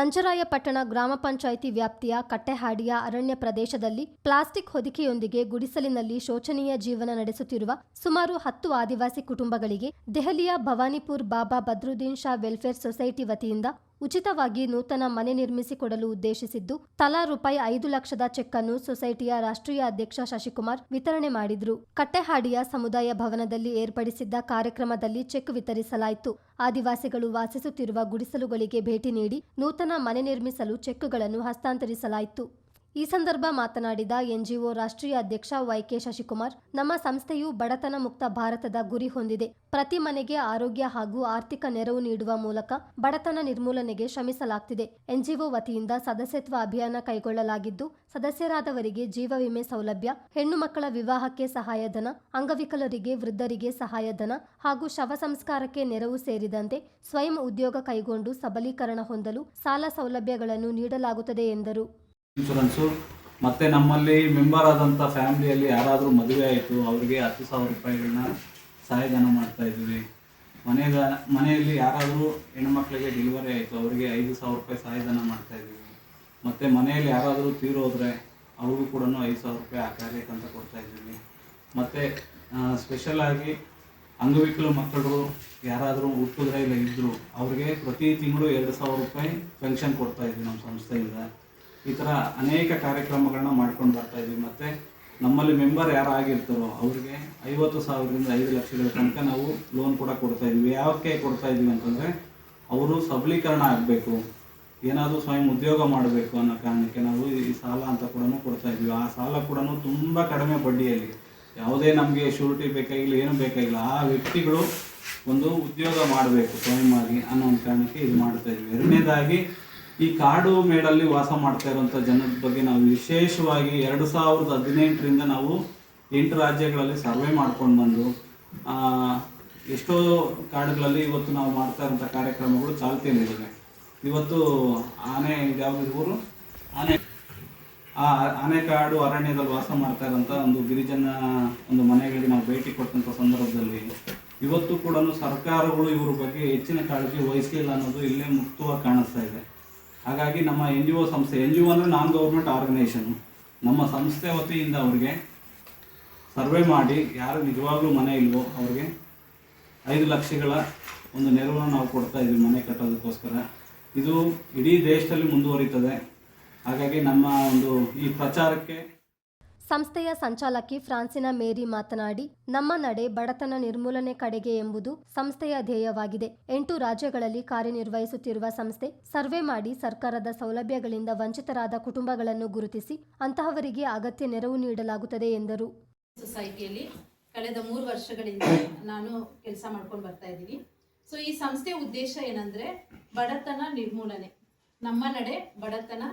ನಂಜರಾಯಪಟ್ಟಣ ಗ್ರಾಮ ಪಂಚಾಯಿತಿ ವ್ಯಾಪ್ತಿಯ ಕಟ್ಟೆಹಾಡಿಯ ಅರಣ್ಯ ಪ್ರದೇಶದಲ್ಲಿ ಪ್ಲಾಸ್ಟಿಕ್ ಹೊದಿಕೆಯೊಂದಿಗೆ ಗುಡಿಸಲಿನಲ್ಲಿ ಶೋಚನೀಯ ಜೀವನ ನಡೆಸುತ್ತಿರುವ ಸುಮಾರು ಹತ್ತು ಆದಿವಾಸಿ ಕುಟುಂಬಗಳಿಗೆ ದೆಹಲಿಯ ಭವಾನಿಪುರ್ ಬಾಬಾ ಬದ್ರುದ್ದೀನ್ ಶಾ ವೆಲ್ಫೇರ್ ಸೊಸೈಟಿ ವತಿಯಿಂದ ಉಚಿತವಾಗಿ ನೂತನ ಮನೆ ನಿರ್ಮಿಸಿಕೊಡಲು ಉದ್ದೇಶಿಸಿದ್ದು, ತಲಾ ರೂಪಾಯಿ ಐದು ಲಕ್ಷದ ಚೆಕ್ ಅನ್ನು ಸೊಸೈಟಿಯ ರಾಷ್ಟ್ರೀಯ ಅಧ್ಯಕ್ಷ ಶಶಿಕುಮಾರ್ ವಿತರಣೆ ಮಾಡಿದ್ರು. ಕಟ್ಟೆಹಾಡಿಯ ಸಮುದಾಯ ಭವನದಲ್ಲಿ ಏರ್ಪಡಿಸಿದ್ದ ಕಾರ್ಯಕ್ರಮದಲ್ಲಿ ಚೆಕ್ ವಿತರಿಸಲಾಯಿತು. ಆದಿವಾಸಿಗಳು ವಾಸಿಸುತ್ತಿರುವ ಗುಡಿಸಲುಗಳಿಗೆ ಭೇಟಿ ನೀಡಿ ನೂತನ ಮನೆ ನಿರ್ಮಿಸಲು ಚೆಕ್ಗಳನ್ನು ಹಸ್ತಾಂತರಿಸಲಾಯಿತು. ಈ ಸಂದರ್ಭ ಮಾತನಾಡಿದ ಎನ್ಜಿಒ ರಾಷ್ಟ್ರೀಯ ಅಧ್ಯಕ್ಷ ವೈಕೆ ಶಶಿಕುಮಾರ್, ನಮ್ಮ ಸಂಸ್ಥೆಯು ಬಡತನ ಮುಕ್ತ ಭಾರತದ ಗುರಿ ಹೊಂದಿದೆ. ಪ್ರತಿ ಮನೆಗೆ ಆರೋಗ್ಯ ಹಾಗೂ ಆರ್ಥಿಕ ನೆರವು ನೀಡುವ ಮೂಲಕ ಬಡತನ ನಿರ್ಮೂಲನೆಗೆ ಶ್ರಮಿಸಲಾಗ್ತಿದೆ. ಎನ್ಜಿಒ ವತಿಯಿಂದ ಸದಸ್ಯತ್ವ ಅಭಿಯಾನ ಕೈಗೊಳ್ಳಲಾಗಿದ್ದು, ಸದಸ್ಯರಾದವರಿಗೆ ಜೀವ ವಿಮೆ ಸೌಲಭ್ಯ, ಹೆಣ್ಣು ಮಕ್ಕಳ ವಿವಾಹಕ್ಕೆ ಸಹಾಯಧನ ಅಂಗವಿಕಲರಿಗೆ, ವೃದ್ಧರಿಗೆ ಸಹಾಯಧನ ಹಾಗೂ ಶವ ಸಂಸ್ಕಾರಕ್ಕೆ ನೆರವು ಸೇರಿದಂತೆ ಸ್ವಯಂ ಉದ್ಯೋಗ ಕೈಗೊಂಡು ಸಬಲೀಕರಣ ಹೊಂದಲು ಸಾಲ ಸೌಲಭ್ಯಗಳನ್ನು ನೀಡಲಾಗುತ್ತದೆ ಎಂದರು. ಇನ್ಶೂರೆನ್ಸು ಮತ್ತು ನಮ್ಮಲ್ಲಿ ಮೆಂಬರ್ ಆದಂಥ ಫ್ಯಾಮಿಲಿಯಲ್ಲಿ ಯಾರಾದರೂ ಮದುವೆ ಆಯಿತು, ಅವರಿಗೆ ಹತ್ತು ಸಾವಿರ ರೂಪಾಯಿಗಳನ್ನ ಸಹಾಯಧನ ಮಾಡ್ತಾ ಇದ್ದೀವಿ. ಮನೆಯಲ್ಲಿ ಯಾರಾದರೂ ಹೆಣ್ಮಕ್ಳಿಗೆ ಡೆಲಿವರಿ ಆಯಿತು, ಅವರಿಗೆ ಐದು ಸಾವಿರ ರೂಪಾಯಿ ಸಹಾಯಧನ ಮಾಡ್ತಾ ಇದ್ದೀವಿ. ಮತ್ತು ಮನೆಯಲ್ಲಿ ಯಾರಾದರೂ ತೀರೋದ್ರೆ, ಅವ್ರಿಗೂ ಕೂಡ ಐದು ಸಾವಿರ ರೂಪಾಯಿ ಆ ಕಾರ್ಯಕ್ಕಂತ ಕೊಡ್ತಾ ಇದ್ದೀವಿ. ಮತ್ತು ಸ್ಪೆಷಲಾಗಿ ಅಂಗವಿಕಲ ಮಕ್ಕಳು ಯಾರಾದರೂ ಹುಟ್ಟಿದ್ರೆ ಇಲ್ಲ ಇದ್ದರು ಅವ್ರಿಗೆ ಪ್ರತಿ ತಿಂಗಳು ಎರಡು ಸಾವಿರ ರೂಪಾಯಿ ಪೆನ್ಷನ್ ಕೊಡ್ತಾ ಇದ್ವಿ ನಮ್ಮ ಸಂಸ್ಥೆಯಿಂದ. ಈ ಥರ ಅನೇಕ ಕಾರ್ಯಕ್ರಮಗಳನ್ನ ಮಾಡ್ಕೊಂಡು ಬರ್ತಾ ಇದ್ದೀವಿ ಮತ್ತು ನಮ್ಮಲ್ಲಿ ಮೆಂಬರ್ ಯಾರು ಆಗಿರ್ತಾರೋ ಅವ್ರಿಗೆ ಐವತ್ತು ಸಾವಿರದಿಂದ ಐದು ಲಕ್ಷಗಳ ತನಕ ನಾವು ಲೋನ್ ಕೂಡ ಕೊಡ್ತಾ ಇದ್ವಿ. ಯಾವಕ್ಕೆ ಕೊಡ್ತಾ ಇದ್ವಿ ಅಂತಂದರೆ ಅವರು ಸಬಲೀಕರಣ ಆಗಬೇಕು. ಏನಾದರೂ ಸ್ವಯಂ ಉದ್ಯೋಗ ಮಾಡಬೇಕು ಅನ್ನೋ ಕಾರಣಕ್ಕೆ ನಾವು ಈ ಸಾಲ ಅಂತ ಕೂಡ ಕೊಡ್ತಾ ಇದ್ವಿ. ಆ ಸಾಲ ಕೂಡ ತುಂಬ ಕಡಿಮೆ ಬಡ್ಡಿಯಲ್ಲಿ. ಯಾವುದೇ ನಮಗೆ ಶೂರಿಟಿ ಬೇಕಾಗಿಲ್ಲ, ಏನು ಬೇಕಾಗಿಲ್ಲ. ಆ ವ್ಯಕ್ತಿಗಳು ಒಂದು ಉದ್ಯೋಗ ಮಾಡಬೇಕು ಸ್ವಯಂ ಆಗಿ ಅನ್ನೋ ಒಂದು ಕಾರಣಕ್ಕೆ ಇದು ಮಾಡ್ತಾ ಇದ್ವಿ. ಎರಡನೇದಾಗಿ ಈ ಕಾಡು ಮೇಡಲ್ಲಿ ವಾಸ ಮಾಡ್ತಾ ಇರುವಂಥ ಜನದ ಬಗ್ಗೆ ನಾವು ವಿಶೇಷವಾಗಿ ಎರಡು ಸಾವಿರದ ಹದಿನೆಂಟರಿಂದ ನಾವು ಎಂಟು ರಾಜ್ಯಗಳಲ್ಲಿ ಸರ್ವೆ ಮಾಡ್ಕೊಂಡು ಬಂದು ಎಷ್ಟೋ ಕಾಡುಗಳಲ್ಲಿ ಇವತ್ತು ನಾವು ಮಾಡ್ತಾ ಇರುವಂಥ ಕಾರ್ಯಕ್ರಮಗಳು ಚಾಲ್ತಿಯಲ್ಲಿದ್ದಾವೆ ಇವತ್ತು ಆನೆ, ಯಾವ್ದು ಇವರು ಆನೆ, ಆ ಆನೆಕಾಡು ಅರಣ್ಯದಲ್ಲಿ ವಾಸ ಮಾಡ್ತಾ ಇರೋಂಥ ಒಂದು ಗಿರಿಜನ ಒಂದು ಮನೆಗಳಿಗೆ ನಾವು ಭೇಟಿ ಕೊಟ್ಟಂಥ ಸಂದರ್ಭದಲ್ಲಿ ಇವತ್ತು ಕೂಡ ಸರ್ಕಾರಗಳು ಇವ್ರ ಬಗ್ಗೆ ಹೆಚ್ಚಿನ ಕಾಳಜಿ ವಹಿಸಲಿಲ್ಲ ಅನ್ನೋದು ಇಲ್ಲೇ ಮುಕ್ತವಾಗಿ ಕಾಣಿಸ್ತಾ ಇದೆ. ಹಾಗಾಗಿ ನಮ್ಮ ಎನ್ ಜಿ ಒ ಸಂಸ್ಥೆ, ಎನ್ ಜಿ ಒ ಅಂದರೆ ನಾನ್ ಗೌರ್ಮೆಂಟ್ ಆರ್ಗನೈಸೇಷನ್ ನಮ್ಮ ಸಂಸ್ಥೆ ವತಿಯಿಂದ ಅವ್ರಿಗೆ ಸರ್ವೆ ಮಾಡಿ, ಯಾರು ನಿಜವಾಗ್ಲೂ ಮನೆ ಇಲ್ವೋ ಅವ್ರಿಗೆ ಐದು ಲಕ್ಷಗಳ ಒಂದು ನೆರವನ್ನು ನಾವು ಕೊಡ್ತಾ ಇದ್ವಿ ಮನೆ ಕಟ್ಟೋದಕ್ಕೋಸ್ಕರ. ಇದು ಇಡೀ ದೇಶದಲ್ಲಿ ಮುಂದುವರಿತದೆ. ಹಾಗಾಗಿ ನಮ್ಮ ಒಂದು ಈ ಪ್ರಚಾರಕ್ಕೆ ಸಂಸ್ಥೆಯ ಸಂಚಾಲಕಿ ಫ್ರಾನ್ಸಿನ ಮೇರಿ ಮಾತನಾಡಿ, ನಮ್ಮ ನಡೆ ಬಡತನ ನಿರ್ಮೂಲನೆ ಕಡೆಗೆ ಎಂಬುದು ಸಂಸ್ಥೆಯ ಧ್ಯೇಯವಾಗಿದೆ. ಎಂಟು ರಾಜ್ಯಗಳಲ್ಲಿ ಕಾರ್ಯನಿರ್ವಹಿಸುತ್ತಿರುವ ಸಂಸ್ಥೆ ಸರ್ವೆ ಮಾಡಿ ಸರ್ಕಾರದ ಸೌಲಭ್ಯಗಳಿಂದ ವಂಚಿತರಾದ ಕುಟುಂಬಗಳನ್ನು ಗುರುತಿಸಿ ಅಂತಹವರಿಗೆ ಅಗತ್ಯ ನೆರವು ನೀಡಲಾಗುತ್ತದೆ ಎಂದರು. ಸೊಸೈಟಿಯಲ್ಲಿ ಕಳೆದ ಮೂರು ವರ್ಷಗಳಿಂದ ನಾನು ಕೆಲಸ ಮಾಡ್ಕೊಂಡು ಬರ್ತಾ ಇದ್ದೀನಿ. ಸೊ ಈ ಸಂಸ್ಥೆ ಉದ್ದೇಶ ಏನಂದ್ರೆ ಬಡತನ ನಿರ್ಮೂಲನೆ. ನಮ್ಮ ನಡೆ ಬಡತನ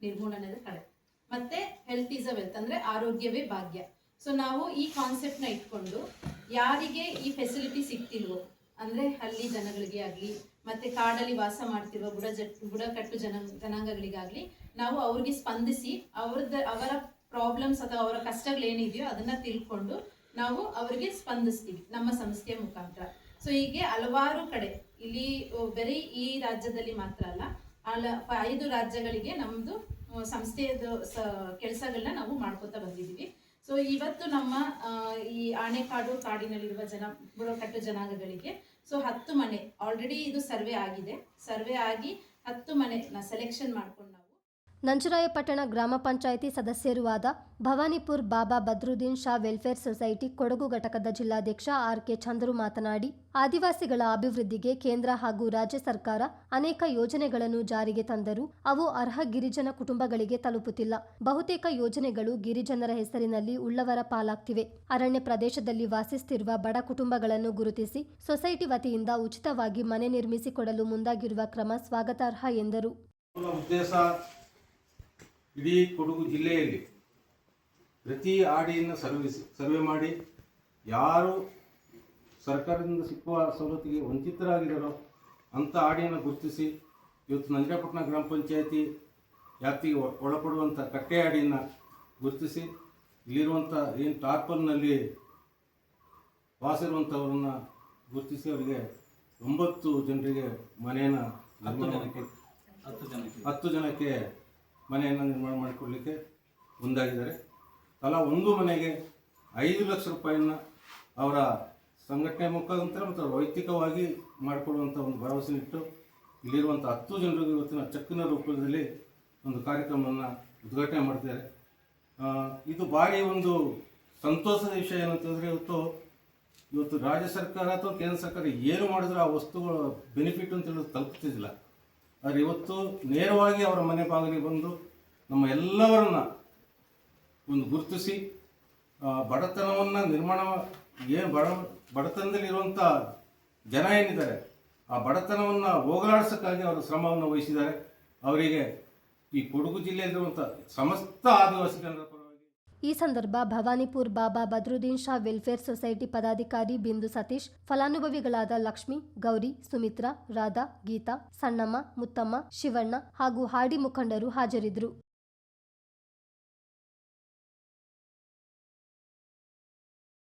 ನಿರ್ಮೂಲನೆ ಕಡೆ. ಮತ್ತೆ ಹೆಲ್ತ್ ಈಸ್ ಅ ವೆಲ್ತ್ ಅಂದ್ರೆ ಆರೋಗ್ಯವೇ ಭಾಗ್ಯ. ಸೊ ನಾವು ಈ ಕಾನ್ಸೆಪ್ಟ್ನ ಇಟ್ಕೊಂಡು ಯಾರಿಗೆ ಈ ಫೆಸಿಲಿಟಿ ಸಿಗ್ತಿಲ್ವೋ, ಅಂದ್ರೆ ಹಳ್ಳಿ ಜನಗಳಿಗೆ ಆಗ್ಲಿ, ಮತ್ತೆ ಕಾಡಲ್ಲಿ ವಾಸ ಮಾಡ್ತಿರುವ ಬುಡ ಜಟ್ ಬುಡಕಟ್ಟು ಜನ, ಜನಾಂಗಗಳಿಗಾಗ್ಲಿ, ನಾವು ಅವ್ರಿಗೆ ಸ್ಪಂದಿಸಿ ಅವ್ರದ್ದು ಅವರ ಪ್ರಾಬ್ಲಮ್ಸ್ ಅಥವಾ ಅವರ ಕಷ್ಟಗಳೇನಿದೆಯೋ ಅದನ್ನ ತಿಳ್ಕೊಂಡು ನಾವು ಅವರಿಗೆ ಸ್ಪಂದಿಸ್ತೀವಿ ನಮ್ಮ ಸಂಸ್ಥೆಯ ಮುಖಾಂತರ. ಸೊ ಹೀಗೆ ಹಲವಾರು ಕಡೆ, ಇಲ್ಲಿ ಬರೀ ಈ ರಾಜ್ಯದಲ್ಲಿ ಮಾತ್ರ ಅಲ್ಲ ಅಲ್ಲ ಐದು ರಾಜ್ಯಗಳಿಗೆ ನಮ್ದು ಆ, ಸ ಕೆಲಸಗಳನ್ನ ನಾವು ಮಾಡ್ಕೊತಾ ಬಂದಿದ್ದೀವಿ. ಸೊ ಇವತ್ತು ನಮ್ಮ ಈ ಆಣೆಕಾಡು ಕಾಡಿನಲ್ಲಿರುವ ಜನ ಬುಡಕಟ್ಟು ಜನಾಂಗಗಳಿಗೆ ಸೊ ಹತ್ತು ಮನೆ ಆಲ್ರೆಡಿ ಇದು ಸರ್ವೆ ಆಗಿದೆ. ಸರ್ವೆ ಆಗಿ ಹತ್ತು ಮನೆ ಸೆಲೆಕ್ಷನ್ ಮಾಡ್ಕೊಂಡು ನಾವು ನಂಜರಾಯಪಟ್ಟಣ ಗ್ರಾಮ ಪಂಚಾಯಿತಿ ಸದಸ್ಯರೂ ಆದ ಭವಾನಿಪುರ್ ಬಾಬಾ ಬದ್ರುದ್ದೀನ್ ಶಾ ವೆಲ್ಫೇರ್ ಸೊಸೈಟಿ ಕೊಡಗು ಘಟಕದ ಜಿಲ್ಲಾಧ್ಯಕ್ಷ ಆರ್ ಕೆ ಚಂದ್ರು ಮಾತನಾಡಿ, ಆದಿವಾಸಿಗಳ ಅಭಿವೃದ್ಧಿಗೆ ಕೇಂದ್ರ ಹಾಗೂ ರಾಜ್ಯ ಸರ್ಕಾರ ಅನೇಕ ಯೋಜನೆಗಳನ್ನು ಜಾರಿಗೆ ತಂದರೂ ಅವು ಅರ್ಹ ಗಿರಿಜನ ಕುಟುಂಬಗಳಿಗೆ ತಲುಪುತ್ತಿಲ್ಲ. ಬಹುತೇಕ ಯೋಜನೆಗಳು ಗಿರಿಜನರ ಹೆಸರಿನಲ್ಲಿ ಉಳ್ಳವರ ಪಾಲಾಗ್ತಿವೆ. ಅರಣ್ಯ ಪ್ರದೇಶದಲ್ಲಿ ವಾಸಿಸುತ್ತಿರುವ ಬಡ ಕುಟುಂಬಗಳನ್ನು ಗುರುತಿಸಿ ಸೊಸೈಟಿ ವತಿಯಿಂದ ಉಚಿತವಾಗಿ ಮನೆ ನಿರ್ಮಿಸಿಕೊಡಲು ಮುಂದಾಗಿರುವ ಕ್ರಮ ಸ್ವಾಗತಾರ್ಹ ಎಂದರು. ಇಡೀ ಕೊಡಗು ಜಿಲ್ಲೆಯಲ್ಲಿ ಪ್ರತಿ ಆಡಿಯನ್ನು ಸರ್ವಿಸ್ ಸರ್ವೆ ಮಾಡಿ ಯಾರು ಸರ್ಕಾರದಿಂದ ಸಿಕ್ಕುವ ಸವಲತ್ತಿಗೆ ವಂಚಿತರಾಗಿದ್ದಾರೋ ಅಂಥ ಆಡಿಯನ್ನು ಗುರುತಿಸಿ ಇವತ್ತು ನಂಜರಪಟ್ಟಣ ಗ್ರಾಮ ಪಂಚಾಯತಿ ವ್ಯಾಪ್ತಿಗೆ ಒಳಪಡುವಂಥ ಕಟ್ಟೆ ಆಡಿಯನ್ನು ಗುರುತಿಸಿ ಇಲ್ಲಿರುವಂಥ ಏನು ಟಾರ್ಪಲ್ನಲ್ಲಿ ವಾಸಿರುವಂಥವ್ರನ್ನ ಗುರುತಿಸಿ ಅವರಿಗೆ ಒಂಬತ್ತು ಜನರಿಗೆ ಮನೆಯನ್ನು. ಹತ್ತು ಜನಕ್ಕೆ ಹತ್ತು ಜನಕ್ಕೆ ಮನೆಯನ್ನು ನಿರ್ಮಾಣ ಮಾಡಿಕೊಡಲಿಕ್ಕೆ ಮುಂದಾಗಿದ್ದಾರೆ. ತಲಾ ಒಂದು ಮನೆಗೆ ಐದು ಲಕ್ಷ ರೂಪಾಯಿಯನ್ನು ಅವರ ಸಂಘಟನೆ ಮುಖಾಂತರ ಮತ್ತು ವೈಯಕ್ತಿಕವಾಗಿ ಮಾಡಿಕೊಡುವಂಥ ಒಂದು ಭರವಸೆ ಇಟ್ಟು ಇಲ್ಲಿರುವಂಥ ಹತ್ತು ಜನರಿಗೆ ಇವತ್ತಿನ ಚೆಕ್ಕಿನ ರೂಪದಲ್ಲಿ ಒಂದು ಕಾರ್ಯಕ್ರಮವನ್ನು ಉದ್ಘಾಟನೆ ಮಾಡ್ತಿದ್ದಾರೆ. ಇದು ಭಾರಿ ಒಂದು ಸಂತೋಷದ ವಿಷಯ ಏನಂತಂದರೆ ಇವತ್ತು ಇವತ್ತು ರಾಜ್ಯ ಸರ್ಕಾರ ಅಥವಾ ಕೇಂದ್ರ ಸರ್ಕಾರ ಏನು ಮಾಡಿದ್ರೆ ಆ ವಸ್ತುಗಳ ಬೆನಿಫಿಟ್ ಅಂತ ಹೇಳೋದು ತಲುಪ್ತಿದ್ದಿಲ್ಲ ಆದರೆ ಇವತ್ತು ನೇರವಾಗಿ ಅವರ ಮನೆ ಬಾಗಿಲಿಗೆ ಬಂದು ನಮ್ಮ ಎಲ್ಲವರನ್ನ ಒಂದು ಗುರುತಿಸಿ ಬಡತನವನ್ನು ನಿರ್ಮಾಣ ಏನು ಬಡ ಬಡತನದಲ್ಲಿರುವಂಥ ಜನ ಏನಿದ್ದಾರೆ, ಆ ಬಡತನವನ್ನು ಹೋಗಲಾಡಿಸೋಕ್ಕಾಗಿ ಅವರು ಶ್ರಮವನ್ನು ವಹಿಸಿದ್ದಾರೆ. ಅವರಿಗೆ ಈ ಕೊಡಗು ಜಿಲ್ಲೆಯಲ್ಲಿರುವಂಥ ಸಮಸ್ತ ಆದಿವಾಸಿ ಜನರ ಈ ಸಂದರ್ಭ ಭವಾನಿಪುರ್ ಬಾಬಾ ಬದ್ರುದ್ದೀನ್ ಶಾ ವೆಲ್ಫೇರ್ ಸೊಸೈಟಿ ಪದಾಧಿಕಾರಿ ಬಿಂದು ಸತೀಶ್, ಫಲಾನುಭವಿಗಳಾದ ಲಕ್ಷ್ಮಿ, ಗೌರಿ, ಸುಮಿತ್ರಾ, ರಾಧಾ, ಗೀತಾ, ಸಣ್ಣಮ್ಮ, ಮುತ್ತಮ್ಮ, ಶಿವಣ್ಣ ಹಾಗೂ ಹಾಡಿ ಮುಖಂಡರು ಹಾಜರಿದ್ದರು.